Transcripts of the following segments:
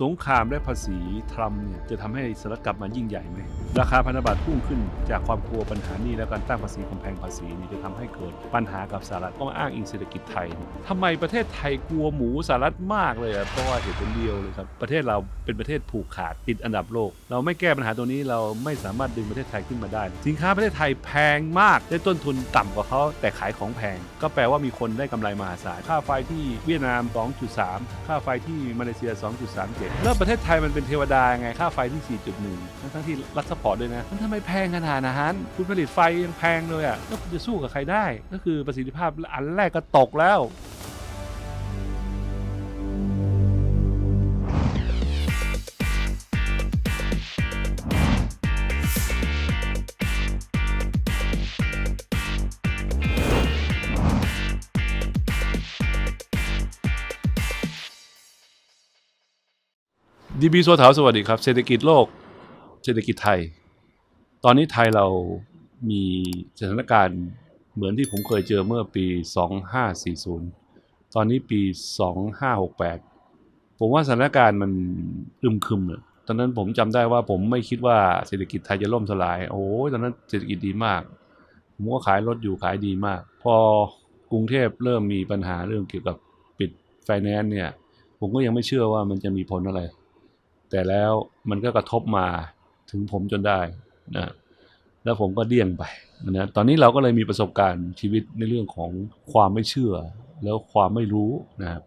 สงครามและภาษีทรัมป์เนี่ยจะทำให้สหรัฐกลับมายิ่งใหญ่ไหมราคาพันธบัตรพุ่งขึ้นจากความกลัวปัญหานี้และการตั้งภาษีกำแพงภาษีนี่จะทำให้เกิดปัญหากับสหรัฐก็มาอ้างอิงเศรษฐกิจไทยทำไมประเทศไทยกลัวหมูสหรัฐมากเลยอะเพราะว่าเหตุผลเดียวเลยครับประเทศเราเป็นประเทศผูกขาดติดอันดับโลก เราไม่แก้ปัญหาตัวนี้เราไม่สามารถดึงประเทศไทยขึ้นมาได้ สินค้าประเทศไทยแพงมากได้ต้นทุนต่ำกว่าเขาแต่ขายของแพง ก็แปลว่ามีคนได้กำไรมหาศาลค่าไฟที่เวียดนาม 2.3 ค่าไฟที่มาเลเซีย 2.37แล้วประเทศไทยมันเป็นเทวดาไงค่าไฟที่ 4.1 ทั้งทั้งที่รัฐสปอร์ตด้วยนะมันทำไมแพงขนาดนั้นคุณผลิตไฟยังแพงเลยอะแล้วคุณจะสู้กับใครได้ ก็คือประสิทธิภาพอันแรกก็ตกแล้ว ดีบีสัวเถาสวัสดีครับ เศรษฐกิจโลก เศรษฐกิจไทย ตอนนี้ไทยเรามีสถานการณ์เหมือนที่ผมเคยเจอเมื่อปี 2540 ตอนนี้ปี 2568 ผมว่าสถานการณ์มันอึมครึมเลยตอนนั้นผมจำได้ว่าผมไม่คิดว่าเศรษฐกิจไทยจะล่มสลาย โอ้ยตอนนั้นเศรษฐกิจดีมาก ผมก็ขายรถอยู่ขายดีมาก พอกรุงเทพเริ่มมีปัญหาเรื่องเกี่ยวกับปิดไฟแนนซ์เนี่ย ผมก็ยังไม่เชื่อว่ามันจะมีผลอะไร แต่แล้วมันก็กระทบมาถึงผมจนได้นะแล้วผมก็เดี่ยงไปนะตอนนี้เราก็เลยมีประสบการณ์ชีวิตในเรื่องของความไม่เชื่อ แล้วความไม่รู้นะครับ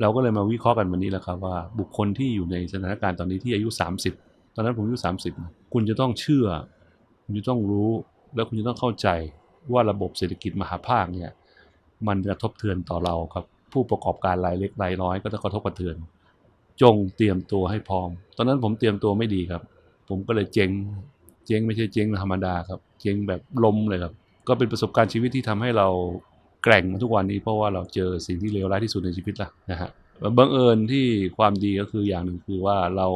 เราก็เลยมาวิเคราะห์กันวันนี้แหละครับว่าบุคคลที่อยู่ในสถานการณ์ตอนนี้ที่อายุ 30 ตอนนั้นผมอายุ 30 คุณจะต้องเชื่อ คุณจะต้องรู้ แล้วคุณจะต้องเข้าใจว่าระบบเศรษฐกิจมหาภาคเนี่ยมันกระทบเทือนต่อเราครับ ผู้ประกอบการรายเล็กรายน้อยก็จะกระทบกระเทือน จงเตรียมตัวให้พร้อม ตอนนั้นผมเตรียมตัวไม่ดีครับ ผมก็เลยเจ๊ง เจ๊งไม่ใช่เจ๊งธรรมดาครับ เจ๊งแบบล้มเลยครับ ก็เป็นประสบการณ์ชีวิตที่ทำให้เราแกร่งมาทุกวันนี้เพราะว่าเราเจอสิ่งที่เลวร้ายที่สุดในชีวิตละนะฮะบังเอิญที่ความดีก็คืออย่างหนึ่งคือว่าเรา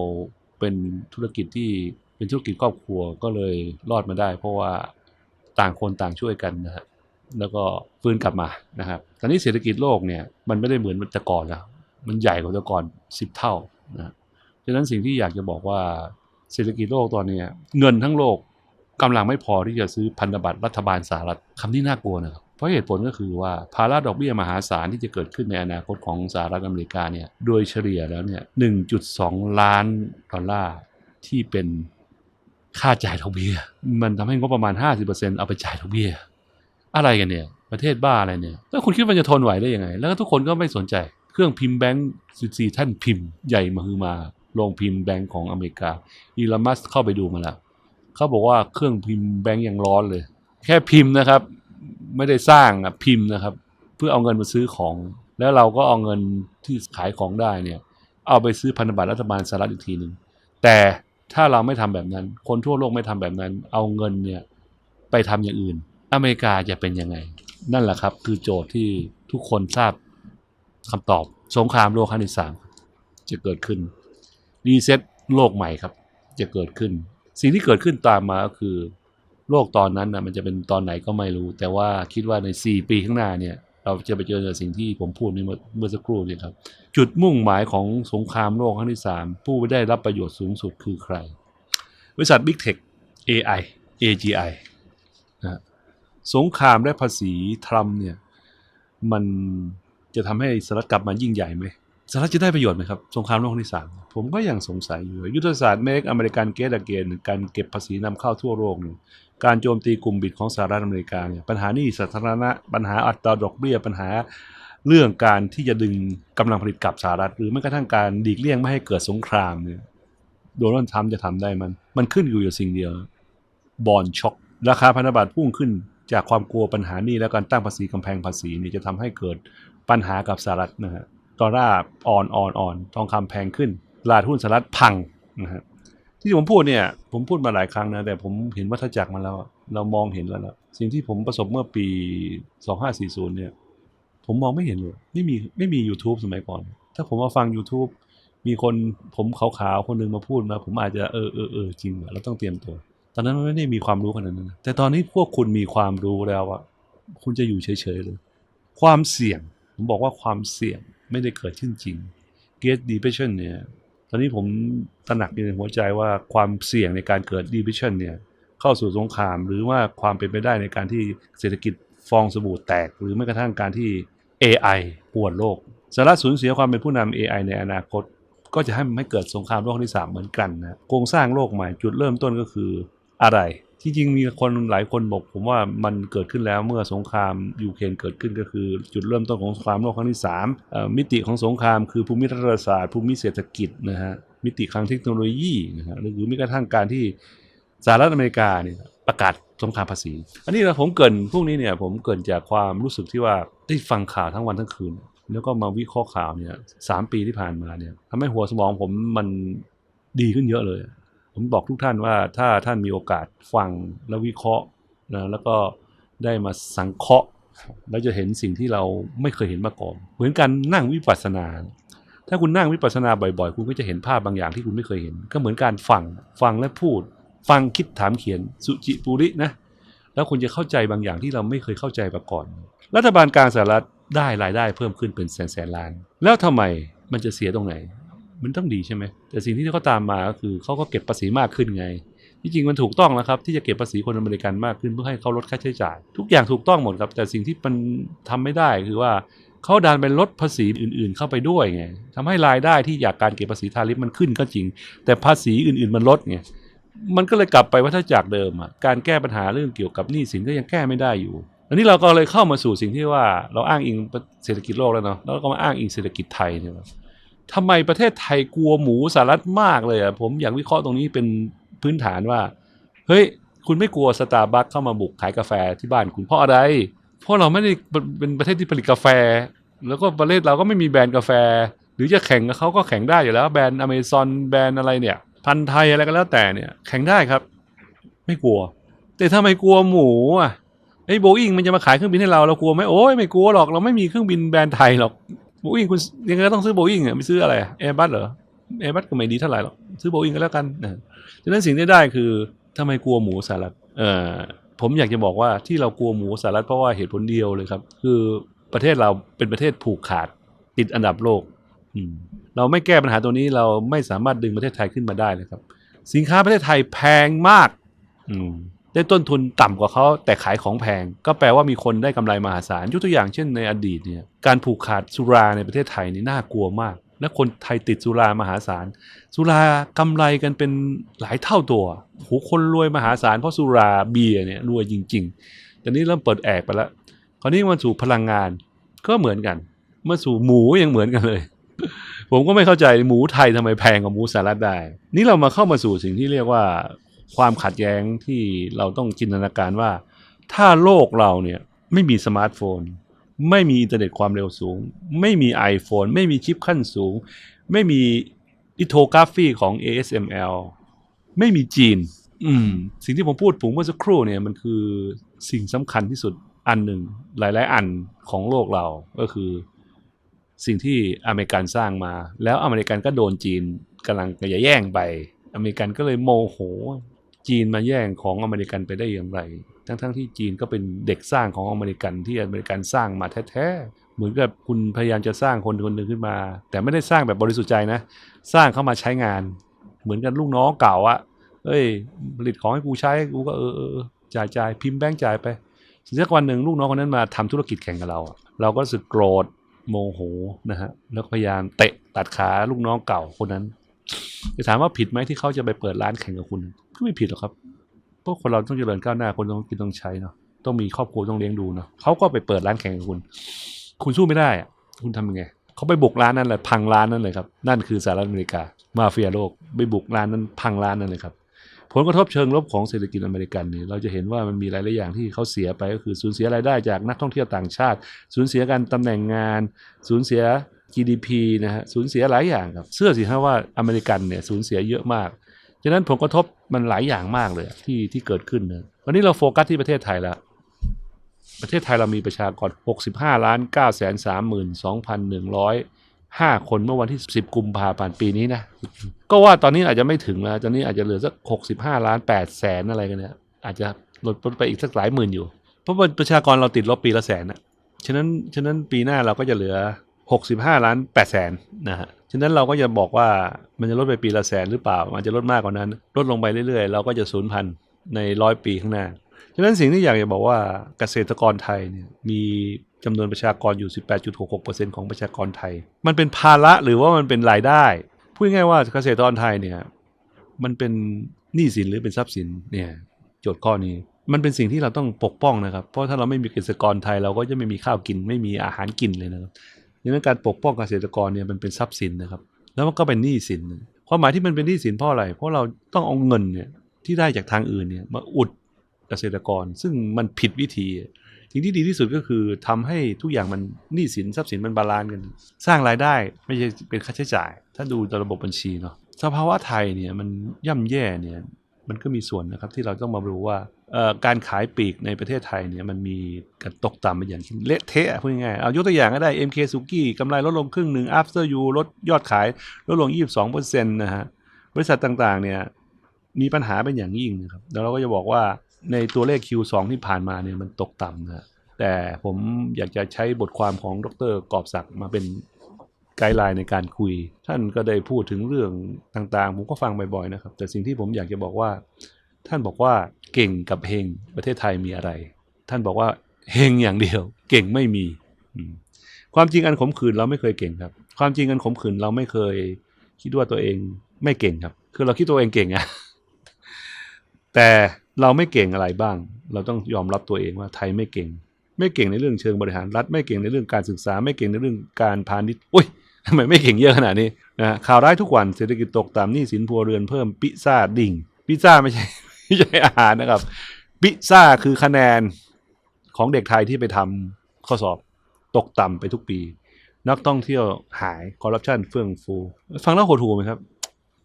เป็นธุรกิจที่เป็นธุรกิจครอบครัวก็เลยรอดมาได้ เพราะว่าต่างคนต่างช่วยกันนะฮะแล้วก็ฟื้นกลับมานะครับ ตอนนี้เศรษฐกิจโลกเนี่ยมันไม่ได้เหมือนแต่ก่อนแล้ว มันใหญ่กว่าแต่ก่อนสิบเท่านะฉะนั้นสิ่งที่อยากจะบอกว่าเศรษฐกิจโลกตอนนี้เงินทั้งโลกกำลังไม่พอที่จะซื้อพันธบัตรรัฐบาลสหรัฐคำที่น่ากลัวนะครับเพราะเหตุผลก็คือว่าภาระดอกเบี้ยมหาศาลที่จะเกิดขึ้นในอนาคตของสหรัฐอเมริกาเนี่ยโดยเฉลี่ยแล้วเนี่ย 1.2 ล้านดอลลาร์ที่เป็นค่าจ่ายดอกเบี้ย มันทำให้งบประมาณ 50%เอาไปจ่ายดอกเบี้ย อะไรกันเนี่ย ประเทศบ้าอะไรเนี่ย แล้วคุณคิดว่าจะทนไหวได้ยังไง แล้วทุกคนก็ไม่สนใจ ครื่องพิมพ์แบงค์14 ท่านพิมพ์ใหญ่มาคือมาโรงพิมพ์แบงค์ของอเมริกาอีลามัสเข้าไปดูมาแล้วเขาบอกว่าเครื่องพิมพ์แบงค์ยังร้อนเลย แค่พิมพ์นะครับ ไม่ได้สร้างอะพิมพ์นะครับ เพื่อเอาเงินมาซื้อของ แล้วเราก็เอาเงินที่ขายของได้เนี่ย เอาไปซื้อพันธบัตรรัฐบาลสหรัฐอีกทีหนึ่งแต่ถ้าเราไม่ทำแบบนั้น คนทั่วโลกไม่ทำแบบนั้น เอาเงินเนี่ยไปทำอย่างอื่น อเมริกาจะเป็นยังไง นั่นแหละครับ คือโจทย์ที่ทุกคนทราบ คำตอบสงครามโลกครั้งที่สามจะเกิดขึ้นรีเซ็ตโลกใหม่ครับ จะเกิดขึ้น สิ่งที่เกิดขึ้นตามมาก็คือ โลกตอนนั้นนะมันจะเป็นตอนไหนก็ไม่รู้ แต่ว่าคิดว่าใน 4 ปีข้างหน้าเนี่ย เราจะไปเจอกับสิ่งที่ผมพูดในเมื่อเมื่อสักครู่เนี่ยครับ จุดมุ่งหมายของสงครามโลกครั้งที่สามผู้ได้รับประโยชน์สูงสุดคือใคร บริษัท Big Tech AI AGI นะฮะสงครามและภาษีทรัมเนี่ยมัน จะทำให้สหรัฐกลับมายิ่งใหญ่ไหมสหรัฐจะได้ประโยชน์ไหมครับสงครามโลกครั้งที่สามผมก็ยังสงสัยอยู่ ยุทธศาสตร์เมกอเมริกันเกตเกนการเก็บภาษีนำเข้าทั่วโลกการโจมตีกลุ่มบิดของสหรัฐอเมริกาเนี่ยปัญหานี้สาธารณะปัญหาอัตราดอกเบี้ยปัญหาเรื่องการที่จะดึงกำลังผลิตกลับสหรัฐ หรือแม้กระทั่งการดีกเลี่ยงไม่ให้เกิดสงครามเนี่ยโดนัลด์ทรัมป์จะทำได้มัน มันขึ้นอยู่อยู่สิ่งเดียวบอลช็อคราคาพันธบัตรพุ่งขึ้นจากความกลัวปัญหานี้และการตั้งภาษีกำแพงภาษีนี่จะทำให้เกิด ปัญหากับสหรัฐนะฮะดอลลาร์อ่อนอ่อนอ่อนทองคำแพงขึ้นตลาดหุ้นสหรัฐพังนะฮะที่ผมพูดเนี่ย ผมพูดมาหลายครั้งนะ แต่ผมเห็นวัฏจักรมาแล้ว เรามองเห็นแล้วนะสิ่งที่ผมประสบเมื่อปี 2540 เนี่ย ผมมองไม่เห็นเลย ไม่มีไม่มี YouTube สมัยก่อน ถ้าผมมาฟัง YouTube มีคนผมขาวๆ คนหนึงมาพูดมาผมอาจจะเออเออเออจริงว่ะเราต้องเตรียมตัว ตอนนั้นไม่ได้มีความรู้ขนาดนั้น แต่ตอนนี้พวกคุณมีความรู้แล้วอะคุณจะอยู่เฉยๆเลย ความเสี่ยง ผมบอกว่าความเสี่ยงไม่ได้เกิดขึ้นจริง Great Depression เนี่ย ตอนนี้ผมตระหนักอยู่ในหัวใจว่าความเสี่ยงในการเกิด division เนี่ย เข้าสู่สงคราม หรือว่าความเป็นไปได้ในการที่เศรษฐกิจฟองสบู่แตก หรือแม้กระทั่งการที่ AI ป่วนโลกสหรัฐสูญเสียความเป็นผู้นำ AI ในอนาคต ก็จะให้มันไม่เกิดสงครามโลกที่ 3 เหมือนกันนะโครงสร้างโลกใหม่จุดเริ่มต้นก็คืออะไร ที่จริงมีคนหลายคนบอกผมว่ามันเกิดขึ้นแล้วเมื่อสงครามยูเครนเกิดขึ้นก็คือจุดเริ่มต้นของสงครามโลกครั้งที่3มิติของสงครามคือภูมิรัฐศาสตร์ภูมิเศรษฐกิจนะฮะมิติทางเทคโนโลยีนะฮะหรือแม้กระทั่งการที่สหรัฐอเมริกาเนี่ยประกาศสงครามภาษี อันนี้นะผมเกินพวกนี้เนี่ยผมเกินจากความรู้สึกที่ว่าได้ฟังข่าวทั้งวันทั้งคืน แล้วก็มาวิเคราะห์ข่าวเนี่ยสามปีที่ผ่านมาเนี่ยทำให้หัวสมองผมมันดีขึ้นเยอะเลย ผมบอกทุกท่านว่าถ้าท่านมีโอกาสฟังและวิเคราะห์นะแล้วก็ได้มาสังเคราะห์แล้วจะเห็นสิ่งที่เราไม่เคยเห็นมาก่อน เหมือนกันนั่งวิปัสสนา ถ้าคุณนั่งวิปัสสนาบ่อยๆ คุณก็จะเห็นภาพบางอย่างที่คุณไม่เคยเห็น ก็เหมือนการฟัง ฟังและพูด ฟังคิดถามเขียน สุจิปุรินะ แล้วคุณจะเข้าใจบางอย่างที่เราไม่เคยเข้าใจมาก่อน รัฐบาลกลางสหรัฐได้รายได้เพิ่มขึ้นเป็นแสนแสนล้าน แล้วทำไมมันจะเสียตรงไหน มันต้องดีใช่ไหมแต่สิ่งที่เขาตามมาก็คือเขาก็เก็บภาษีมากขึ้นไงที่จริงมันถูกต้องแล้วครับที่จะเก็บภาษีคนอเมริกันมากขึ้นเพื่อให้เขาลดค่าใช้จ่าย ทุกอย่างถูกต้องหมดครับ แต่สิ่งที่มันทำไม่ได้คือว่าเขาดันไปลดภาษีอื่น ๆ เข้าไปด้วยไงทำให้รายได้ที่จากการเก็บภาษีทาริฟมันขึ้นก็จริง แต่ภาษีอื่น ๆ มันลดไงมันก็เลยกลับไปวัฏจักรเดิมอะการแก้ปัญหาเรื่องเกี่ยวกับหนี้สินก็ยังแก้ไม่ได้อยู่อันนี้เราก็เลยเข้ามาสู่สิ่งที่ว่าเราอ้างอิงเศรษฐกิจโลกแล้วเนาะแล้วก็มาอ้างอิงเศรษฐกิจไทยเนี่ย ทำไมประเทศไทยกลัวหมูสหรัฐมากเลยอะผมอยากวิเคราะห์ตรงนี้เป็นพื้นฐานว่า เฮ้ย คุณไม่กลัวสตาร์บัคเข้ามาบุกขายกาแฟที่บ้านคุณเพราะอะไร เพราะเราไม่ได้เป็นประเทศที่ผลิตกาแฟ แล้วก็ประเทศเราก็ไม่มีแบรนด์กาแฟ หรือจะแข่งกับเขาก็แข่งได้อยู่แล้ว แบรนด์อเมซอนแบรนด์อะไรเนี่ย พันไทยอะไรก็แล้วแต่เนี่ย แข่งได้ครับ ไม่กลัว แต่ทำไมกลัวหมูอะไอ้โบอิงมันจะมาขายเครื่องบินให้เราเรากลัวไหมโอ้ยไม่กลัวหรอกเราไม่มีเครื่องบินแบรนด์ไทยหรอก โบอิงคุณยังไงก็ต้องซื้อโบอิงอะไม่ซื้ออะไรแอร์บัสเหรอแอร์บัสก็ไม่ดีเท่าไหร่หรอกซื้อโบอิงก็แล้วกันนะดังนั้นสิ่งที่ได้คือทำไมกลัวหมูสหรัฐเอ่อผมอยากจะบอกว่าที่เรากลัวหมูสหรัฐเพราะว่าเหตุผลเดียวเลยครับ คือประเทศเราเป็นประเทศผูกขาดติดอันดับโลกอืเราไม่แก้ปัญหาตัวนี้เราไม่สามารถดึงประเทศไทยขึ้นมาได้เลยครับ สินค้าประเทศไทยแพงมาก อืม ได้ต้นทุนต่ำกว่าเขาแต่ขายของแพง ก็แปลว่ามีคนได้กำไรมหาศาลยกตัวอย่างเช่นในอดีตเนี่ยการผูกขาดสุราในประเทศไทยนี่น่ากลัวมาก และคนไทยติดสุรามหาศาล สุรากำไรกันเป็นหลายเท่าตัวโหคนรวยมหาศาลเพราะสุราเบียร์เนี่ยรวยจริงๆแต่นี้เริ่มเปิดแอกไปแล้วคราวนี้มาสู่พลังงานก็เหมือนกันเมื่อสู่หมูยังเหมือนกันเลยผมก็ไม่เข้าใจหมูไทยทำไมแพงกว่าหมูสหรัฐได้ นี่เรามาเข้ามาสู่สิ่งที่เรียกว่า ความขัดแย้งที่เราต้องจินตนาการว่า ถ้าโลกเราเนี่ยไม่มีสมาร์ทโฟน ไม่มีอินเทอร์เน็ตความเร็วสูง ไม่มี iPhone ไม่มีชิปขั้นสูง ไม่มีอิโทกราฟีของ ASML ไม่มีจีน อืม สิ่งที่ผมพูดผมเมื่อสักครู่เนี่ยมันคือสิ่งสำคัญที่สุดอันหนึ่งหลาย ๆ อันของโลกเราก็คือ สิ่งที่อเมริกันสร้างมา แล้วอเมริกันก็โดนจีนกำลังจะแย่งไป อเมริกันก็เลยโมโห จีนมาแย่งของอเมริกันไปได้อย่างไร ทั้งๆที่จีนก็เป็นเด็กสร้างของอเมริกันที่อเมริกันสร้างมาแท้ๆ เหมือนกับคุณพยายามจะสร้างคนคนหนึ่งขึ้นมา แต่ไม่ได้สร้างแบบบริสุทธิ์ใจนะ สร้างเข้ามาใช้งาน เหมือนกันลูกน้องเก่าอะเอ้ยผลิตของให้กูใช้กูก็เออเออจ่ายจ่ายพิมพ์แบงค์จ่ายไปสักวันหนึ่งลูกน้องคนนั้นมาทำธุรกิจแข่งกับเรา เราก็รู้สึกโกรธโมโหนะฮะแล้วพยายามเตะตัดขาลูกน้องเก่าคนนั้น จะถามว่าผิดไหมที่เขาจะไปเปิดร้านแข่งกับคุณ ก็ไม่ผิดหรอกครับเพราะคนเราต้องเจริญก้าวหน้าคนต้องกินต้องใช้เนาะต้องมีครอบครัวต้องเลี้ยงดูเนาะเขาก็ไปเปิดร้านแข่งกับคุณ คุณสู้ไม่ได้อะคุณทำยังไงเขาไปบุกร้านนั้นเลยพังร้านนั้นเลยครับนั่นคือสหรัฐอเมริกามาเฟียโลกไปบุกร้านนั้นพังร้านนั้นเลยครับผลกระทบเชิงลบของเศรษฐกิจอเมริกันนี่เราจะเห็นว่ามันมีหลาย ๆ อย่างที่เขาเสียไปก็คือสูญเสียรายได้จากนักท่องเที่ยวต่างชาติ สูญเสียการตำแหน่งงาน สูญเสีย GDP นะฮะสูญเสียหลายอย่างครับ เชื่อสิฮะว่าอเมริกันเนี่ยสูญเสียเยอะมากฉะนั้นผลกระทบมันหลายอย่างมากเลยที่ที่เกิดขึ้นนะวันนี้เราโฟกัสที่ประเทศไทยล้วประเทศไทยเรามีประชากร 65 ล้าน9แสน32,105 คนเมื่อวันที่ 10 กุมภาพันธ์ปีนี้นะ ก็ว่าตอนนี้อาจจะไม่ถึงแล้วตอนนี้อาจจะเหลือสัก 65 ล้าน8แสนอะไรกันเนี่ยอาจจะลดไปอีกสักหลายหมื่นอยู่ เพราะว่าประชากรเราติดลบปีละแสนนะฉะนั้นฉะนั้นปีหน้าเราก็จะเหลือ 65ล้าน8แสนนะฮะ ฉะนั้นเราก็จะบอกว่ามันจะลดไปปีละแสนหรือเปล่ามันจะลดมากกว่านั้น ลดลงไปเรื่อยๆ เราก็จะสูญพันธุ์ในร้อยปีข้างหน้า ฉะนั้นสิ่งที่อยากจะบอกว่าเกษตรกรไทยเนี่ยมีจำนวนประชากรอยู่ 18.66%ของประชากรไทย มันเป็นภาระหรือว่ามันเป็นรายได้ พูดง่ายว่าเกษตรกรไทยเนี่ยมันเป็นหนี้สินหรือเป็นทรัพย์สินเนี่ยโจทย์ข้อนี้ มันเป็นสิ่งที่เราต้องปกป้องนะครับ เพราะถ้าเราไม่มีเกษตรกรไทยเราก็จะไม่มีข้าวกิน ไม่มีอาหารกินเลยนะครับ ดังนั้นการปกป้องเกษตรกรเนี่ยมันเป็นทรัพย์สินนะครับ แล้วมันก็เป็นหนี้สิน ความหมายที่มันเป็นหนี้สินเพราะอะไร เพราะเราต้องเอาเงินเนี่ยที่ได้จากทางอื่นเนี่ยมาอุดเกษตรกร ซึ่งมันผิดวิธีสิ่งที่ดีที่สุดก็คือทำให้ทุกอย่างมันหนี้สินทรัพย์สินมันบาลานซ์กัน สร้างรายได้ไม่ใช่เป็นค่าใช้จ่าย ถ้าดูตามระบบบัญชีเนาะสภาวะไทยเนี่ยมันย่ำแย่เนี่ยมันก็มีส่วนนะครับที่เราต้องมารู้ว่า การขายปลีกในประเทศไทยเนี่ยมันมีการตกต่ำไปอย่างเละเทะอะพูดง่ายๆเอายกตัวอย่างก็ได้ MK s u k i กำไรลดลงครึ่งหนึ่ง After You ลดยอดขายลดลง 22%นะฮะบริษัทต่างๆเนี่ยมีปัญหาเป็นอย่างยิ่งนะครับแล้วเราก็จะบอกว่าในตัวเลข Q2 ที่ผ่านมาเนี่ยมันตกต่ำนะแต่ผมอยากจะใช้บทความของดรกอบศักดิ์มาเป็นไกด์ไลน์ในการคุย ท่านก็ได้พูดถึงเรื่องต่างๆ ผมก็ฟังบ่อยๆนะครับ แต่สิ่งที่ผมอยากจะบอกว่า ท่านบอกว่า เก่งกับเฮงประเทศไทยมีอะไร ท่านบอกว่าเฮงอย่างเดียว เก่งไม่มี ความจริงอันขมขื่นเราไม่เคยเก่งครับ ความจริงอันขมขื่นเราไม่เคย คิดว่าตัวเองไม่เก่งครับ คือเราคิดตัวเองเก่งอะแต่เราไม่เก่งอะไรบ้าง เราต้องยอมรับตัวเองว่าไทยไม่เก่ง ไม่เก่งในเรื่องเชิงบริหารรัฐ ไม่เก่งในเรื่องการศึกษา ไม่เก่งในเรื่องการพาณิชย์อุ้ยทำไมไม่เก่งเยอะขนาดนี้นะข่าวร้ายทุกวันเศรษฐกิจตกต่ำหนี้สินพัวเรือนเพิ่มพิซซ่าดิ่งพิซซ่าไม่ใช่ ไม่ใช่อาหารนะครับพิซซ่าคือคะแนนของเด็กไทยที่ไปทำข้อสอบตกต่ำไปทุกปี นักท่องเที่ยวหายคอร์รัปชันเฟื่องฟู ฟังแล้วหดหูไหมครับ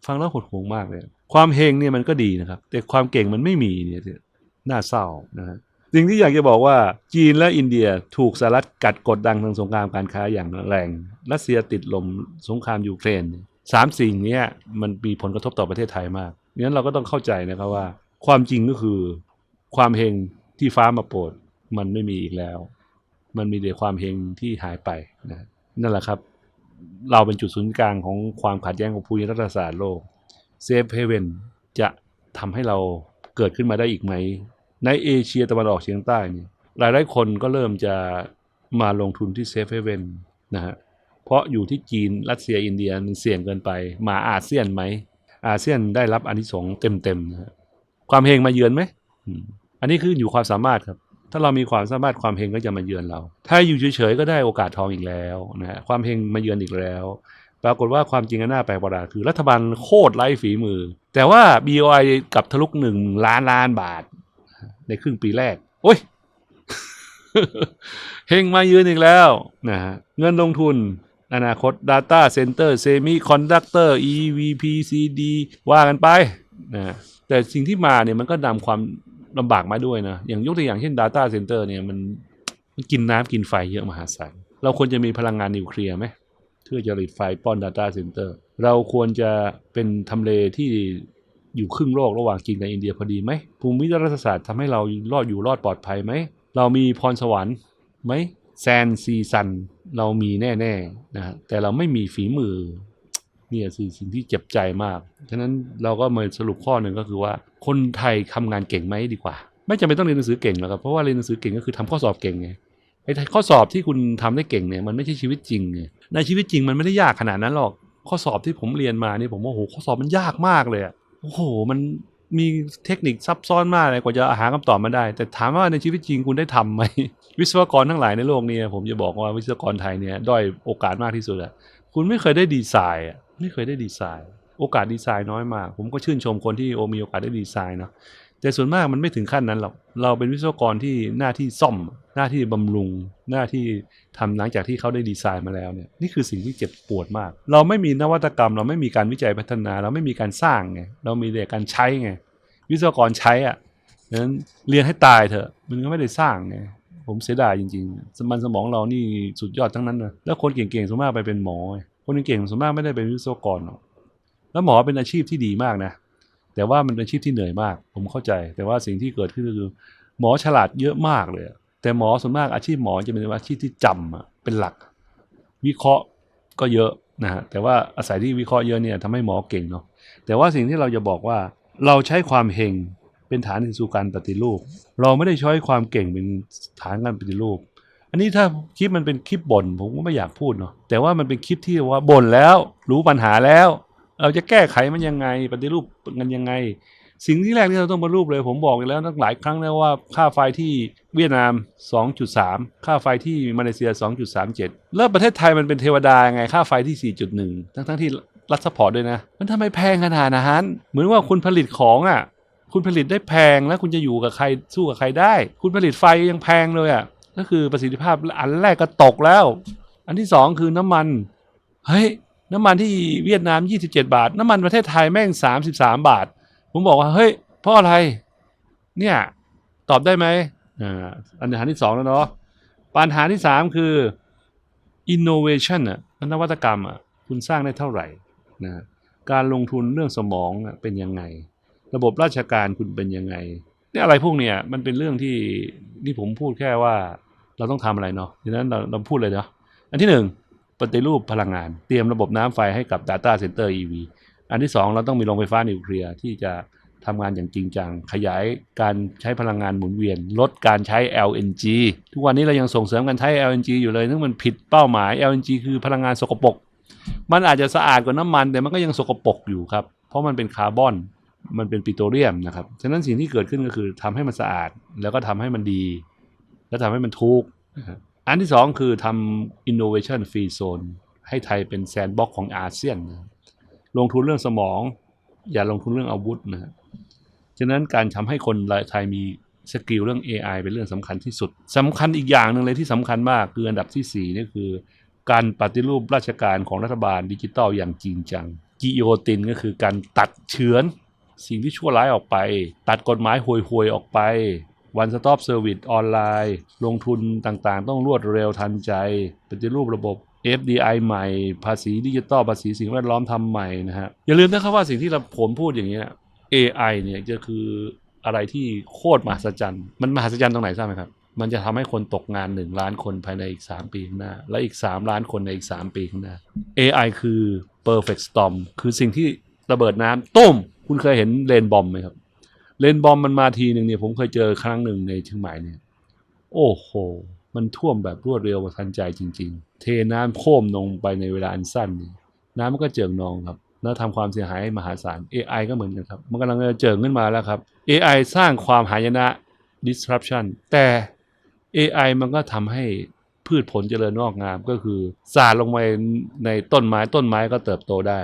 ฟังแล้วหดหูมากเลย ความเฮงเนี่ยมันก็ดีนะครับ แต่ความเก่งมันไม่มีเนี่ยน่าเศร้านะฮะสิ่งที่อยากจะบอกว่าจีนและอินเดียถูกสหรัฐกัดกดดันทางสงครามการค้าอย่างแรง รัสเซียติดลมสงครามยูเครนสามสิ่งนี้มันมีผลกระทบต่อประเทศไทยมากงั้นเราก็ต้องเข้าใจนะครับว่า ความจริงก็คือ ความเฮงที่ฟ้ามาโปรดมันไม่มีอีกแล้ว มันมีแต่ความเฮงที่หายไปนะนั่นแหละครับ เราเป็นจุดศูนย์กลางของความขัดแย้งของภูมิรัฐศาสตร์โลกเซฟเฮเวนจะทำให้เราเกิดขึ้นมาได้อีกไหม ในเอเชียตะวันออกเฉียงใต้เนี่ยหลายหลายคนก็เริ่มจะมาลงทุนที่เซฟเฮเวนนะฮะเพราะอยู่ที่จีนรัสเซียอินเดียมันเสี่ยงเกินไป มาอาเซียนไหม อาเซียนได้รับอนิสงส์เต็มๆนะฮะ ความเฮงมาเยือนไหมอืมอันนี้คืออยู่ความสามารถครับ ถ้าเรามีความสามารถความเฮงก็จะมาเยือนเรา ถ้าอยู่เฉยๆก็ได้โอกาสทองอีกแล้วนะฮะความเฮงมาเยือนอีกแล้ว ปรากฏว่าความจริงอันน่าแปลกประหลาดคือ รัฐบาลโคตรไร้ฝีมือ แต่ว่า BOI กลับทะลุหนึ่งล้านล้านบาท ในครึ่งปีแรก โอ้ยเฮงมายืนอีกแล้วนะฮะเงินลงทุนอนาคต Data Center Semiconductor EVPCD ว่ากันไป นะแต่สิ่งที่มาเนี่ยมันก็นำความลำบากมาด้วยนะ อย่างยกตัวอย่างเช่น Data Center เนี่ยมันมันกินน้ำกินไฟเยอะมหาศาลเราควรจะมีพลังงานนิวเคลียร์ไหมเพื่อจะผลิตไฟป้อน Data Center เราควรจะเป็นทำเลที่อยู่ครึ่งโลกระหว่างจีนกับอินเดียพอดีไหมภูมิรัฐศาสตร์ทำให้เรารอดอยู่รอดปลอดภัยไหม เรามีพรสวรรค์ไหมแซนซีซันเรามีแน่ๆนะฮะแต่เราไม่มีฝีมือ เนี่ยคือสิ่งที่เจ็บใจมาก ฉะนั้นเราก็มาสรุปข้อหนึ่งก็คือว่า คนไทยทำงานเก่งไหมดีกว่า ไม่จำเป็นต้องเรียนหนังสือเก่งหรอกครับ เพราะว่าเรียนหนังสือเก่งก็คือทำข้อสอบเก่งไงไอ้ข้อสอบที่คุณทำได้เก่งเนี่ยมันไม่ใช่ชีวิตจริงไงในชีวิตจริงมันไม่ได้ยากขนาดนั้นหรอก ข้อสอบที่ผมเรียนมานี่ผมว่าโอ้โหข้อสอบมันยากมากเลยโอ้โหมันมีเทคนิคซับซ้อนมากเลยกว่าจะหาคำตอบมาได้ แต่ถามว่าในชีวิตจริงคุณได้ทำไหมวิศวกรทั้งหลายในโลกนี้ผมจะบอกว่าวิศวกรไทยเนี่ยด้อยโอกาสมากที่สุดอะคุณไม่เคยได้ดีไซน์ ไม่เคยได้ดีไซน์ โอกาสดีไซน์น้อยมาก ผมก็ชื่นชมคนที่โอมีโอกาสได้ดีไซน์เนาะแต่ส่วนมากมันไม่ถึงขั้นนั้นหรอกเราเป็นวิศวกรที่หน้าที่ซ่อม หน้าที่บำรุง หน้าที่ทำหลังจากที่เขาได้ดีไซน์มาแล้วเนี่ยนี่คือสิ่งที่เจ็บปวดมาก เราไม่มีนวัตกรรม เราไม่มีการวิจัยพัฒนา เราไม่มีการสร้างไงเรามีแต่การใช้ไงวิศวกรใช้อะนั้นเรียนให้ตายเถอะ มันก็ไม่ได้สร้างไงผมเสียดายจริงๆสมันสมองเรานี่สุดยอดทั้งนั้นนะแล้วคนเก่งๆส่วนมากไปเป็นหมอ คนเก่งส่วนมากไม่ได้เป็นวิศวกรหรอกแล้วหมอเป็นอาชีพที่ดีมากนะ แต่ว่ามันเป็นอาชีพที่เหนื่อยมาก ผมเข้าใจ แต่ว่าสิ่งที่เกิดขึ้นก็คือ หมอฉลาดเยอะมากเลย แต่หมอส่วนมากอาชีพหมอจะเป็นอาชีพที่จำเป็นหลัก วิเคราะห์ก็เยอะนะฮะ แต่ว่าอาศัยที่วิเคราะห์เยอะเนี่ยทำให้หมอเก่งเนาะ แต่ว่าสิ่งที่เราจะบอกว่าเราใช้ความเฮงเป็นฐานสู่การปฏิรูป เราไม่ได้ใช้ความเก่งเป็นฐานการปฏิรูป อันนี้ถ้าคลิปมันเป็นคลิปบ่นผมก็ไม่อยากพูดเนาะแต่ว่ามันเป็นคลิปที่ว่าบ่นแล้ว รู้ปัญหาแล้ว เราจะแก้ไขมันยังไงปฏิรูปกันยังไง สิ่งที่แรกที่เราต้องมารูปเลย ผมบอกไปแล้วตั้งหลายครั้งแล้วว่าค่าไฟที่เวียดนาม 2.3 ค่าไฟที่มาเลเซีย 2.37 แล้วประเทศไทยมันเป็นเทวดาไงค่าไฟที่ 4.1 ทั้งทั้งๆที่รัฐสปอร์ตด้วยนะ มันทำไมแพงขนาดนั้นเหมือนว่าคุณผลิตของอะคุณผลิตได้แพงแล้วคุณจะอยู่กับใครสู้กับใครได้ คุณผลิตไฟยังแพงเลยอะ ก็คือประสิทธิภาพอันแรกก็ตกแล้ว อันที่สองคือน้ำมัน เฮ้ย น้ำมันที่เวียดนาม 27 บาท น้ำมันประเทศไทยแม่ง 33 บาท ผมบอกว่า เฮ้ย เพราะอะไร เนี่ย ตอบได้ไหมอ่าปัญหาที่สองแล้วเนาะปัญหาที่สามคือ innovation อะนวัตกรรมอะคุณสร้างได้เท่าไหร่นะการลงทุนเรื่องสมองเป็นยังไง ระบบราชการคุณเป็นยังไงเนี่ยอะไรพวกเนี้ยมันเป็นเรื่องที่นี่ผมพูดแค่ว่า เราต้องทำอะไรเนาะดังนั้นเราเราพูดเลยเนาะอันที่หนึ่งปฏิรูปพลังงาน เตรียมระบบน้ำไฟให้กับ Data Center EV อันที่สองเราต้องมีโรงไฟฟ้านิวเคลียร์ที่จะทำงานอย่างจริงจัง ขยายการใช้พลังงานหมุนเวียน ลดการใช้ LNG ทุกวันนี้เรายังส่งเสริมการใช้ LNG อยู่เลยซึ่งมันผิดเป้าหมาย LNG คือพลังงานสกปรกมันอาจจะสะอาดกว่าน้ำมัน แต่มันก็ยังสกปรกอยู่ครับ เพราะมันเป็นคาร์บอนมันเป็นปิโตรเลียมนะครับ ฉะนั้นสิ่งที่เกิดขึ้นก็คือทำให้มันสะอาดแล้วก็ทำให้มันดี แล้วทำให้มันถูก อันที่สองคือทำ innovation free zone ให้ไทยเป็นแซนด์บ็อกของอาเซียนนะลงทุนเรื่องสมอง อย่าลงทุนเรื่องอาวุธนะครับฉะนั้นการทำให้คนไทยมีสกิลเรื่อง AI เป็นเรื่องสำคัญที่สุดสำคัญอีกอย่างหนึ่งเลยที่สำคัญมากคืออันดับที่สี่นี่คือ การปฏิรูปราชการของรัฐบาลดิจิทัลอย่างจริงจังกิโยตินก็คือการตัดเฉือนสิ่งที่ชั่วร้ายออกไป ตัดกฎหมายห่วยๆออกไป วันสต็อปเซอร์วิสออนไลน์ ลงทุนต่างๆ ต้องรวดเร็วทันใจปฏิรูประบบ FDI ใหม่ ภาษีดิจิตอลภาษีสิ่งแวดล้อมทำใหม่นะฮะอย่าลืมนะครับว่าสิ่งที่เราผมพูดอย่างเงี้ย AI เนี่ยจะคืออะไรที่โคตรมหัศจรรย์มันมหัศจรรย์ตรงไหนทราบไหมครับ มันจะทำให้คนตกงาน 1 ล้านคนภายในอีก 3 ปีข้างหน้า และอีก 3 ล้านคนในอีก 3 ปีข้างหน้า AI คือ perfect storm คือสิ่งที่ระเบิดน้ำต้ม คุณเคยเห็นเลนบอมไหมครับ เลนบอมมันมาทีหนึ่งเนี่ยผมเคยเจอครั้งหนึ่งในเชียงใหม่เนี่ย โอ้โห มันท่วมแบบรวดเร็วทันใจจริง ๆ เทน้ำโค้มลงไปในเวลาอันสั้นนี่น้ำมันก็เจิ่งนองครับแล้วทำความเสียหายให้มหาศาล AI ก็เหมือนกันครับ มันกำลังจะเจิ่งขึ้นมาแล้วครับ AI สร้างความหายนะ disruption แต่ AI มันก็ทำให้พืชผลเจริญงอกงามก็คือสาดลงไปในต้นไม้ต้นไม้ก็เติบโตได้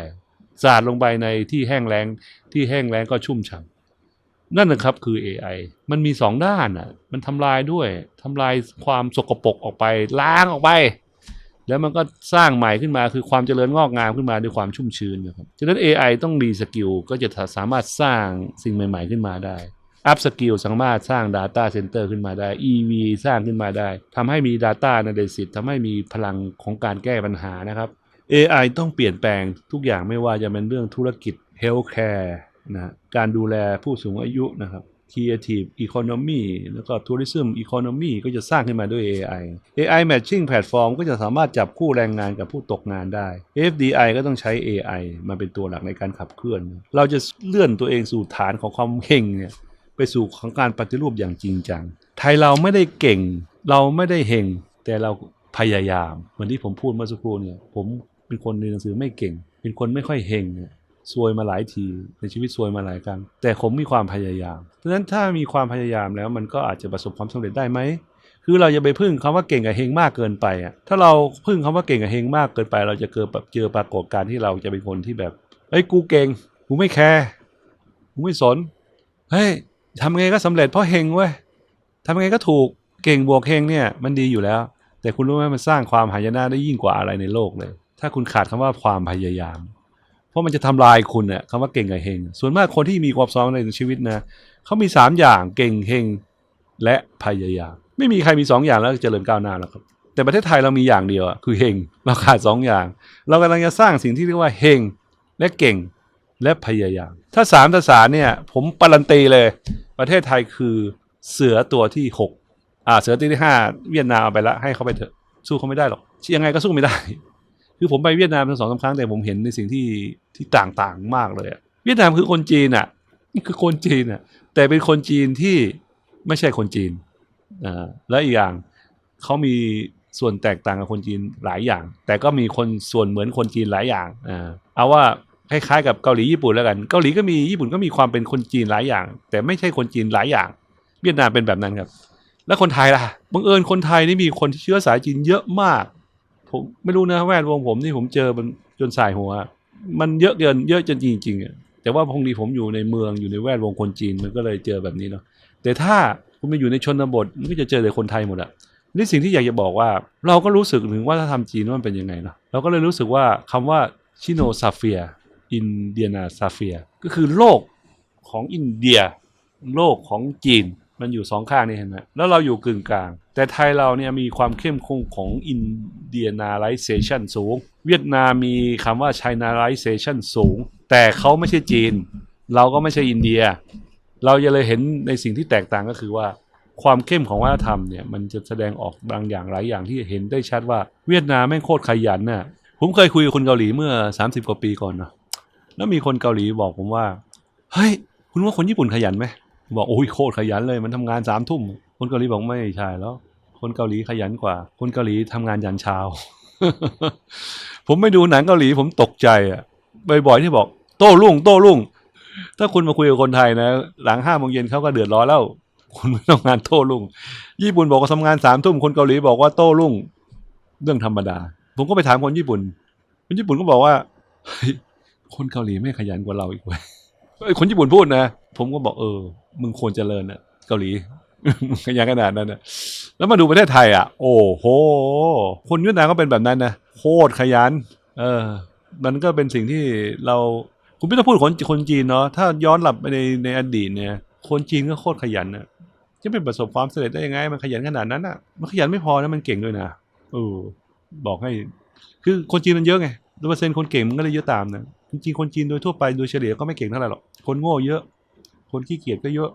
สาดลงไปในที่แห้งแล้งที่แห้งแล้งก็ชุ่มฉ่ำ นั่นนะครับคือ AI มันมีสองด้านอะ มันทำลายด้วยทำลายความสกปรกออกไปล้างออกไป แล้วมันก็สร้างใหม่ขึ้นมาคือความเจริญงอกงามขึ้นมาด้วยความชุ่มชื้นนะครับฉะนั้น AI ต้องรีสกิลก็จะสามารถสร้างสิ่งใหม่ ๆขึ้นมาได้อัพสกิลสามารถสร้าง Data Center ขึ้นมาได้ EV สร้างขึ้นมาได้ทำให้มี Data Analysis ทำให้มีพลังของการแก้ปัญหานะครับ AI ต้องเปลี่ยนแปลงทุกอย่างไม่ว่าจะเป็นเรื่องธุรกิจ Healthcare นะการดูแลผู้สูงอายุนะครับ Creative Economy แล้วก็ Tourism Economy ก็จะสร้างขึ้นมาด้วย AI AI Matching Platform ก็จะสามารถจับคู่แรงงานกับผู้ตกงานได้ FDI ก็ต้องใช้ AI มาเป็นตัวหลักในการขับเคลื่อน เราจะเลื่อนตัวเองสู่ฐานของความเฮงเนี่ยไปสู่ของการปฏิรูปอย่างจริงจัง ไทยเราไม่ได้เก่ง เราไม่ได้เฮงแต่เราพยายาม เหมือนที่ผมพูดเมื่อสักครู่เนี่ย ผมเป็นคนเรียนหนังสือไม่เก่ง เป็นคนไม่ค่อยเฮงเนี่ย ซวยมาหลายทีในชีวิตซวยมาหลายครั้งแต่ผมมีความพยายาม เพราะฉะนั้นถ้ามีความพยายามแล้วมันก็อาจจะประสบความสำเร็จได้ไหมคือเราจะไปพึ่งคำว่าเก่งกับเฮงมากเกินไปอะถ้าเราพึ่งคำว่าเก่งกับเฮงมากเกินไป เราจะเกิดแบบเจอปรากฏการณ์ที่เราจะเป็นคนที่แบบเฮ้ยกูเก่งกูไม่แคร์กูไม่สนเฮ้ยทำไงก็สำเร็จเพราะเฮงเว้ยทำไงก็ถูกเก่งบวกเฮงเนี่ยมันดีอยู่แล้ว แต่คุณรู้ไหมมันสร้างความหายนะได้ยิ่งกว่าอะไรในโลกเลย ถ้าคุณขาดคำว่าความพยายาม ราะมันจะทำลายคุณเนี่ยคำว่าเก่งกับเฮง ส่วนมากคนที่มีความซ้อมในชีวิตนะเขามีสามอย่างเก่งเฮงและพยายามไม่มีใครมีสองอย่างแล้วเจริญก้าวหน้าแล้วครับ แต่ประเทศไทยเรามีอย่างเดียวคือเฮงเราขาดสองอย่าง เรากำลังจะสร้างสิ่งที่เรียกว่าเฮงและเก่งและพยายาม ถ้าสามภาษาเนี่ยผมการันตีเลย ประเทศไทยคือเสือตัวที่หกอ่าเสือตัวที่ห้าเวียดนามเอาไปละให้เขาไปเถอะสู้เขาไม่ได้หรอกยังไงก็สู้ไม่ได้ คือผมไปเวียดนามทั้งสองสามครั้งแต่ผมเห็นในสิ่งที่ที่ต่างๆมากเลยอะเวียดนามคือคนจีนอะนี่คือคนจีนอะแต่เป็นคนจีนที่ไม่ใช่คนจีนอ่าและอีกอย่างเขามีส่วนแตกต่างกับคนจีนหลายอย่าง แต่ก็มีคนส่วนเหมือนคนจีนหลายอย่างอ่าเอาว่าคล้ายๆกับเกาหลีญี่ปุ่นแล้วกัน เกาหลีก็มีญี่ปุ่นก็มีความเป็นคนจีนหลายอย่าง แต่ไม่ใช่คนจีนหลายอย่าง เวียดนามเป็นแบบนั้นครับ แล้วคนไทยล่ะบังเอิญคนไทยนี่มีคนที่เชื้อสายจีนเยอะมาก ผมไม่รู้นะแวดวงผมนี่ผมเจอมันจนสายหัว มันเยอะเกินเยอะจนจริงๆอะแต่ว่าพงดีผมอยู่ในเมืองอยู่ในแวดวงคนจีนมันก็เลยเจอแบบนี้เนาะแต่ถ้าคุณไปอยู่ในชนบทมันก็จะเจอแต่คนไทยหมดอะนี่สิ่งที่อยากจะบอกว่า เราก็รู้สึกถึงว่าถ้าทำจีนว่ามันเป็นยังไงเนาะเราก็เลยรู้สึกว่าคำว่าชิโนซาเฟียอินเดียนาซาเฟียก็คือโลกของอินเดีย โลกของจีน มันอยู่สองข้างนี่เห็นไหมแล้วเราอยู่กึ่งกลาง แต่ไทยเราเนี่ยมีความเข้มข้นของอินเดียนาไลเซชันสูง เวียดนามมีคำว่าไชนาไลเซชันสูง แต่เขาไม่ใช่จีน เราก็ไม่ใช่อินเดีย เราจะเลยเห็นในสิ่งที่แตกต่างก็คือว่าความเข้มของวัฒนธรรมเนี่ยมันจะแสดงออกบางอย่างหลายอย่างที่เห็นได้ชัดว่าเวียดนามแม่งโคตรขยันน่ะผมเคยคุยกับคนเกาหลีเมื่อ 30 กว่าปีก่อนเนาะแล้วมีคนเกาหลีบอกผมว่า เฮ้ย คุณว่าคนญี่ปุ่นขยันไหมผม บอกโอ้ยโคตรขยันเลยมันทำงานสามทุ่มคนเกาหลีบอกไม่ใช่แล้ว คนเกาหลีขยันกว่า คนเกาหลีทำงานยันเช้า ผมไปดูหนังเกาหลีผมตกใจอะบ่อยๆที่บอก โต้รุ่ง โต้รุ่ง ถ้าคุณมาคุยกับคนไทยนะ หลังห้าโมงเย็นเขาก็เดือดร้อนแล้ว คุณไม่ต้องงานโต้รุ่ง ญี่ปุ่นบอกว่าทำงานสามทุ่มคนเกาหลีบอกว่าโต้รุ่ง เรื่องธรรมดา ผมก็ไปถามคนญี่ปุ่น คนญี่ปุ่นก็บอกว่าคนเกาหลีไม่ขยันกว่าเราอีกเว้ยคนญี่ปุ่นพูดนะ ผมก็บอกเออ มึงควรเจริญนะเกาหลีขยันขนาดนั้นนะแล้วมาดูประเทศไทยอะ โอ้โห คนเวียดนามก็เป็นแบบนั้นนะโคตรขยัน เออ มันก็เป็นสิ่งที่เรา คุณไม่ต้องพูดคนคนจีนเนาะ ถ้าย้อนหลับไปในในอดีตเนี่ย คนจีนก็โคตรขยันนะจะเป็นประสบความสำเร็จได้ยังไง มันขยันขนาดนั้นอะ มันขยันไม่พอนะมันเก่งด้วยนะเออ บอกให้ คือคนจีนมันเยอะไงโดยเปอร์เซ็นต์คนเก่งมันก็เลยเยอะตามนะ จริงๆ คนจีนโดยทั่วไปโดยเฉลี่ยก็ไม่เก่งเท่าไหร่หรอก คนโง่เยอะ คนขี้เกียจก็เยอะ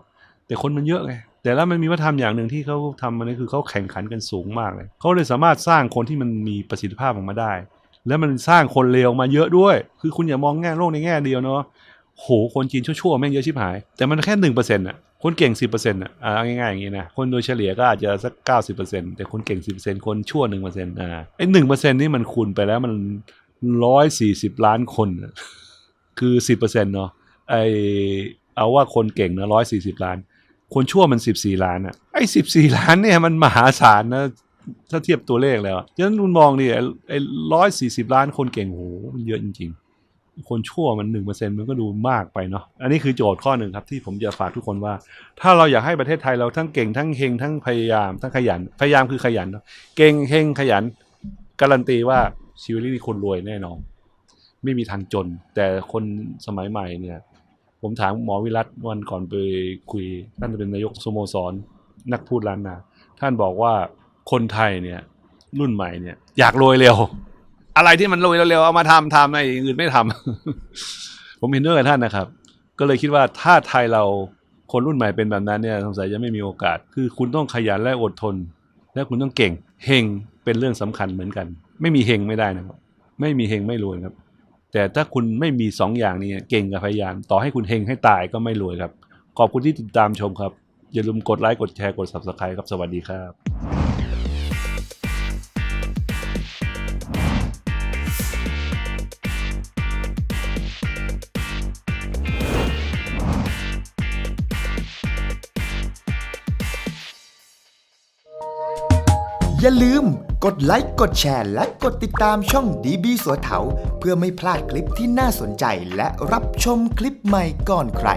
แต่คนมันเยอะไงแต่แล้วมันมีวัฒนธรรมอย่างหนึ่งที่เขาทำมันก็คือเขาแข่งขันกันสูงมากเลยเขาเลยสามารถสร้างคนที่มันมีประสิทธิภาพออกมาได้ แล้วมันสร้างคนเลวมาเยอะด้วย คือคุณอย่ามองแง่โลกในแง่เดียวเนาะโหคนจีนชั่วๆแม่งเยอะชิบหาย แต่มันแค่หนึ่งเปอร์เซ็นต์อะคนเก่งสิบเปอร์เซ็นต์อะอ่าง่ายๆอย่างงี้นะคนโดยเฉลี่ยก็อาจจะสักเก้าสิบเปอร์เซ็นต์แต่คนเก่งสิบเปอร์เซ็นต์คนชั่วหนึ่งเปอร์เซ็นต์อ่าไอ้หนึ่งเปอร์เซ็นต์นี่มันคูณไปแล้วมันร้อยสี่สิบล้านคน คือสิบเปอร์เซ็นต์เนาะไอ เอาว่าคนเก่งนะร้อยสี่สิบล้าน คนชั่วมันสิบสี่ล้านอะไอ้สิบสี่ล้านเนี่ยมันมหาศาลนะถ้าเทียบตัวเลขแล้วอะฉะนั้นคุณมองดิไอ้ไอ้ร้อยสี่สิบล้านคนเก่งโหมันเยอะจริง ๆ คนชั่วมันหนึ่งเปอร์เซ็นมันก็ดูมากไปเนาะอันนี้คือโจทย์ข้อหนึ่งครับที่ผมจะฝากทุกคนว่า ถ้าเราอยากให้ประเทศไทยเราทั้งเก่งทั้งเฮงทั้งพยายามทั้งขยัน พยายามคือขยันเนาะเก่งเฮงขยัน การันตีว่าชีวิตนี้คนรวยแน่นอนไม่มีทางจน แต่คนสมัยใหม่เนี่ย ผมถามหมอวิรัตวันก่อนไปคุย ท่านเป็นนายกสโมสร นักพูดล้านนา ท่านบอกว่าคนไทยเนี่ย รุ่นใหม่เนี่ย อยากรวยเร็ว อะไรที่มันรวยเร็วๆเอามาทำทำอะไรอย่างอื่นไม่ทำผมเห็นด้วยกับท่านนะครับ ก็เลยคิดว่าถ้าไทยเราคนรุ่นใหม่เป็นแบบนั้นเนี่ยสงสัยจะไม่มีโอกาส คือคุณต้องขยันและอดทน และคุณต้องเก่งเฮงเป็นเรื่องสำคัญเหมือนกัน ไม่มีเฮงไม่ได้นะครับ ไม่มีเฮงไม่รวยครับ แต่ถ้าคุณไม่มีสองอย่างนี้เก่งกับพยายาม ต่อให้คุณเฮงให้ตายก็ไม่รวยครับ ขอบคุณที่ติดตามชมครับ อย่าลืมกดไลค์กดแชร์กด subscribe ครับสวัสดีครับ อย่าลืม กดไลค์กดแชร์ และกดติดตามช่องดีบีสัวเถา เพื่อไม่พลาดคลิปที่น่าสนใจและรับชมคลิปใหม่ก่อนใคร